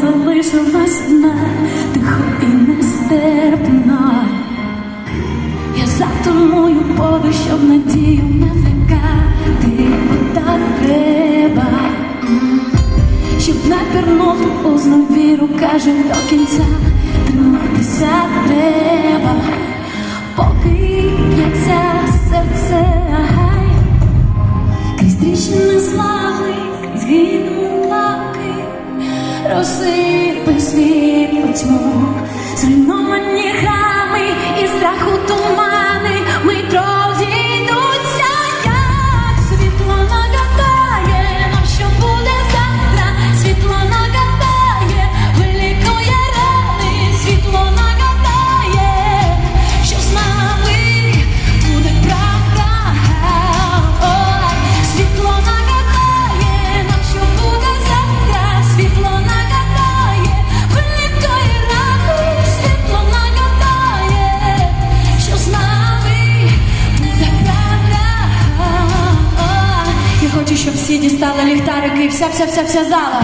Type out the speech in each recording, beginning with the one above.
залишилась одна, тихо і нестерпно. Я затумую подих, щоб надію не злякати, бо так треба, щоб не пірнути у зневіру, каже до кінця, триматися треба, поки б'ється серце, розсипи світ пітьму, зруйновані храми і страху тумани, хочу, щоб всі дістали ліхтарики, і вся, вся, вся, вся зала.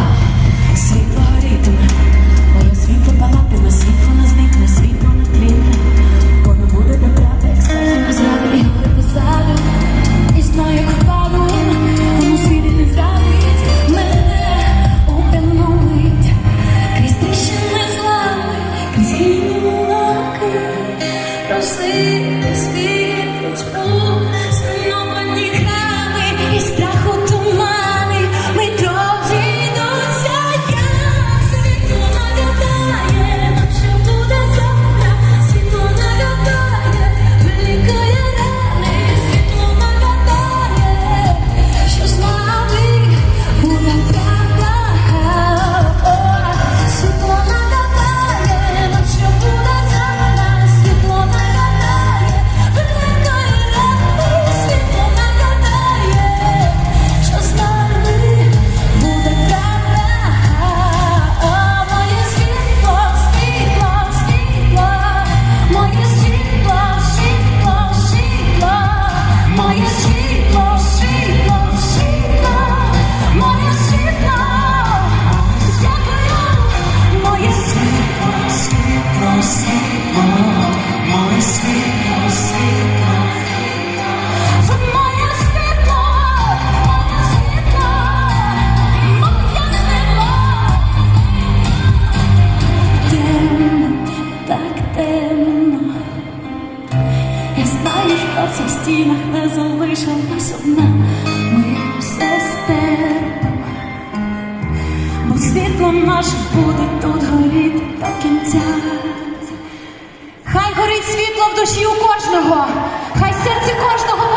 Знаю, в цих стінах не залишилась одна. Ми все стерпимо, бо світло наше буде тут горіти до кінця. Хай горить світло в душі у кожного, хай серце кожного